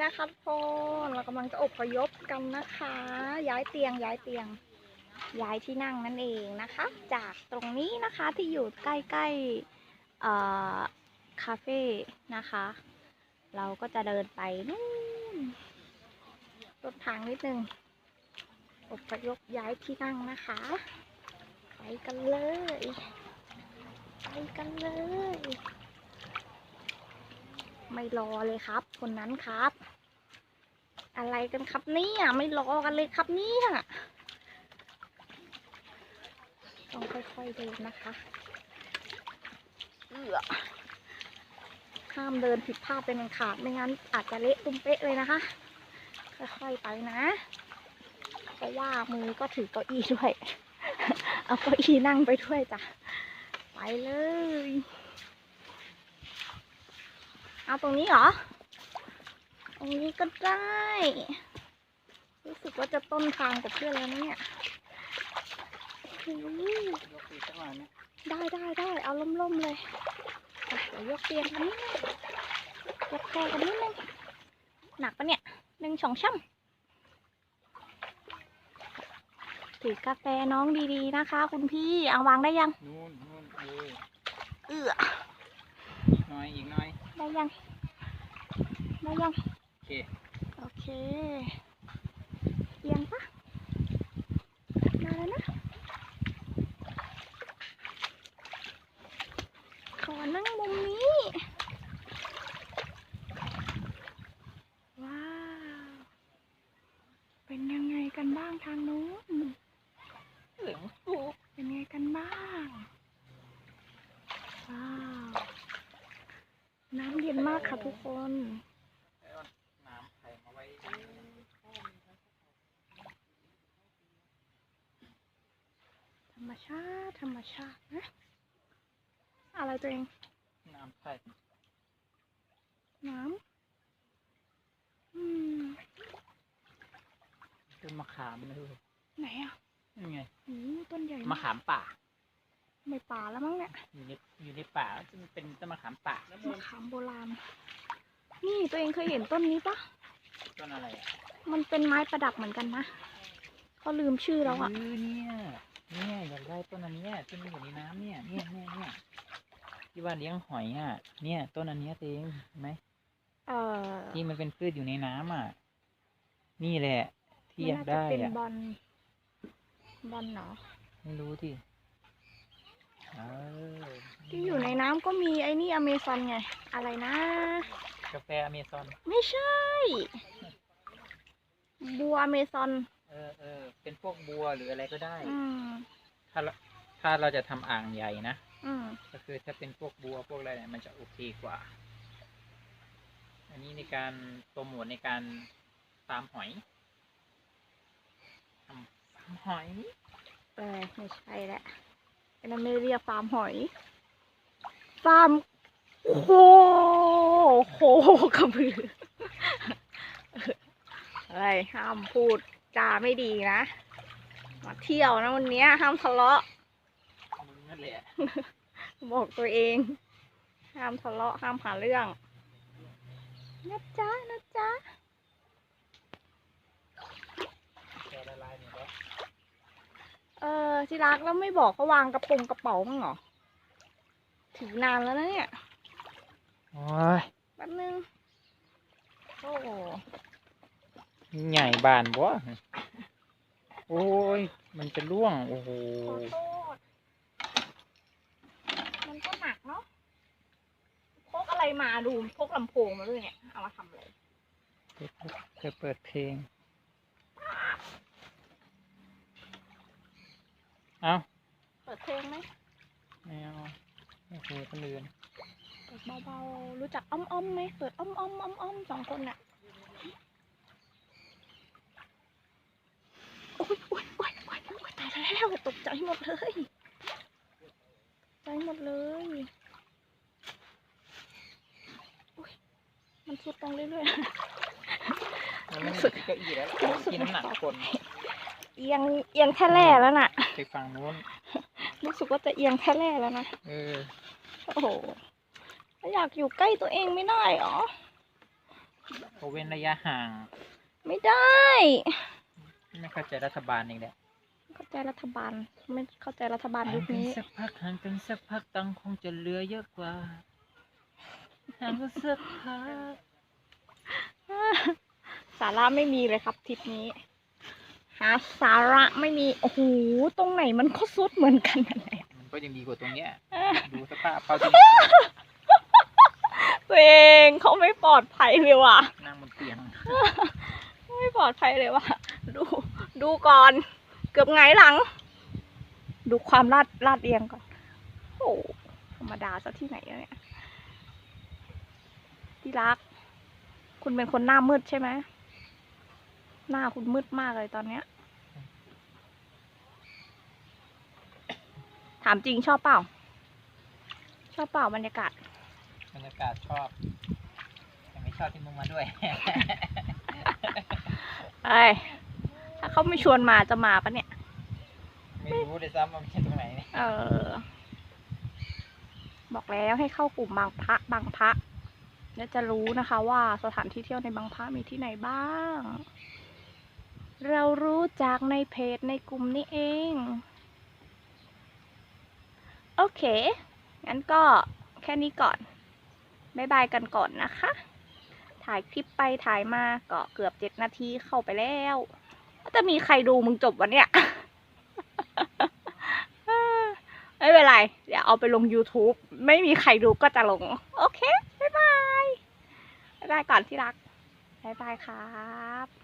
แล้วครับทุกคนเรากำลังจะอบพยพกันนะคะ ย้ายเตียงย้ายเตียง ย้ายที่นั่งนั่นเองนะคะ จากตรงนี้นะคะที่อยู่ใกล้ๆเอ่อคาเฟ่นะคะ เราก็จะเดินไปนู่นรถทางนิดนึงอบพยพย้ายที่นั่งนะคะ ไปกันเลยไปกันเลย ไม่รอเลยครับ คนนั้นครับ อะไรกันครับเนี่ยไม่รอกันเลยครับเนี่ยต้องค่อยๆเดินนะคะเออห้ามเดินผิดพลาดเป็นอันขาดไม่งั้นอาจจะเละตุ้มเป๊ะเลยนะคะ ค่อยๆไปนะ เพราะว่ามือก็ถือเก้าอี้ด้วย เอาเก้าอี้นั่งไปด้วยจ้ะ ไปเลย เอาตรงนี้เหรอ ตรงนี้ก็ได้ รู้สึกว่าจะต้นทางกับเพื่อนแล้วนะเนี่ยโอ้โหยกอีกสักหน่อยไหมได้ได้ได้เอาล่มๆเลยอะเดี๋ยวยกเตียงกันนิดนึงยกแครกันนิดนึงหนักปะเนี่ยหนึ่งสองช่ำถือกาแฟน้องดีๆนะคะ คุณพี่เอาวางได้ยังนู่นนู่นเออเอื้ออีกหน่อยอีกหน่อยได้ยังได้ยังโอ เคโอเคเอียงปะมาแล้วนะขอนั่งมุมนี้ ว้าว เป็นยังไงกันบ้างทางนู้นเหลืองฟูเป็นไงกันบ้าง ว้าว น้ำเย็นมากค่ะทุกคน แล้วน้ำไข่มาไว้ ธรร มชาติ ธรรมชาตินะอะไรตัวเอง น้ำไข่น้ำอืมต้นมะขามเลยไหนอะนี่ไงโอ้ต้นใหญ่มะขามป่า ไม่ป่าแล้วมั้งเนี่ยอยู่ในอยู่ในป่าซึ่งเป็นต้นมะขามป่าแล้วมะขามโบราณ นี่ตัวเองเคยเห็นต้นนี้ปะต้นอะไรอะมันเป็นไม้ประดับเหมือนกันนะเขาลืมชื่อแล้วอะเเนี่ย เนี่ยอยากได้ต้นอันเนี้ยที่มันอยู่ในน้ำเนี่ยเนี่ยเนี่ยเนี่ยที่ว่าเลี้ยงหอยอะ เนี่ย ต้นอันเนี้ยเองเห็นไหมเออที่มันเป็นพืชอยู่ในน้ำอะ นี่แหละ ที่มันอยากน่าจะได้เป็นอะบอลบอลเหรอไม่รู้ที่เออที่อยู่ในน้ำก็มีไอ้นี่อเมซอนไง อะไรนะ กาแฟอเมซอนไม่ใช่ บัวอเมซอน เออเออเป็นพวกบัวหรืออะไรก็ได้ อืมถ้าเราถ้าเราจะทำอ่างใหญ่นะ อืมก็คือถ้าเป็นพวกบัวพวกอะไรเนี่ยมันจะโอเคกว่า อันนี้ในการโปรโมทในการฟาร์มหอยทำฟาร์มหอย เออไม่ใช่แหละอันนั้นไม่เรียกฟาร์มหอย ฟาร์มโคโคกระบือ อะไรห้ามพูด จาไม่ดีนะ มาเที่ยวนะวันเนี้ยห้ามทะเลาะมึงนั่นแหละ บอกตัวเอง ห้ามทะเลาะห้ามหาเรื่องนะจ๊ะนะจ๊ะแกละลายหมดแล้วเออที่รักแล้วไม่บอกเขาวางกระโปรงกระเป๋ามั้างเหรอถือนานแล้วนะเนี่ยโอ้ยแป๊บนึงโอ้โห ใหญ่บานบ่โอ้ย มันจะร่วง โอ้โหขอโทษมันก็หนักเนาะพกอะไรมาดูพกลำโพงมาด้วยเนี่ย เอามาทำอะไรเคยเปิดเพลง เอ้าเปิดเพลงไหมไม่เอาโอเคคนอื่นเปิดเบาๆ รู้จักอ้อมอ้อมๆไหมเปิดอ้อมอ้อมอ้อมอ้อมสองคนน่ะโอ้ยโอ้ยโอ้ยโอ้ยโอ้ยตาย แล้วตกใจหมดเลยตกใจหมดเลยโอ้ยมันสุดลงเรื่อยๆมันไม่มีเก้าอี้แล้วล่ะกินน้ำหนักคนเอียงเอียงแค่แร่แล้วน่ะไปฝั่งนู้นรู้สึกว่าจะเอียงแค่แร่แล้วนะเออโอ้โหแล้วอยากอยู่ใกล้ตัวเองไม่ได้หรอไเขาเว้นระยะห่าง ไม่ได้ ไม่เข้าใจรัฐบาลเองแหละ เข้าใจรัฐบาล ไม่เข้าใจรัฐบาลห่างยุคกันนี้สักพักห่างกันสักพักตังค์คงจะเหลือเยอะกว่าห่างกันสักพักสาระไม่มีเลยครับทริปนี้ หาสาระไม่มี โอ้โห ตรงไหนมันก็สุดเหมือนกันนั่นแหละมันก็ยังดีกว่าตรงเนี้ย ดูสภาพเขาที่ตัวเองเขาไม่ปลอดภัยเลยว่ะ นั่งบนเตียง ไม่ปลอดภัยเลยว่ะ ดู ดูก่อน เกือบไงายหลัง ดูความลาดลาดเอียงก่อน โอ้ธรรมดาซะที่ไหนอะเนี่ยที่รัก คุณเป็นคนหน้ามืดใช่ไหม หน้าคุณมืดมากเลยตอนเนี้ย ถามจริงชอบเปล่า ชอบเปล่าบรรยากาศ บรรยากาศชอบแต่ไม่ชอบที่มึงมาด้วยเอ้ย ถ้าเขาไม่ชวนมาจะมาปะเนี่ย ไม่รู้เลยซ้ำว่ามันเป็นตรงไหนเนี่ยเออ บอกแล้วให้เข้ากลุ่มบางพระบางพระแล้วจะรู้นะคะว่าสถานที่เที่ยวในบางพระมีที่ไหนบ้าง เรารู้จากในเพจในกลุ่มนี้เอง โอเค งั้นก็แค่นี้ก่อนบ๊ายบายกันก่อนนะคะ ถ่ายคลิปไปถ่ายมาก็เกือบเจ็ดนาทีเข้าไปแล้ว จะมีใครดูมึงจบวันเนี้ยไม่เป็นไร เดี๋ยวเอาไปลง YouTube ไม่มีใครดูก็จะลง โอเค บ๊ายบาย บ๊ายบายก่อนที่รัก บ๊ายบายครับ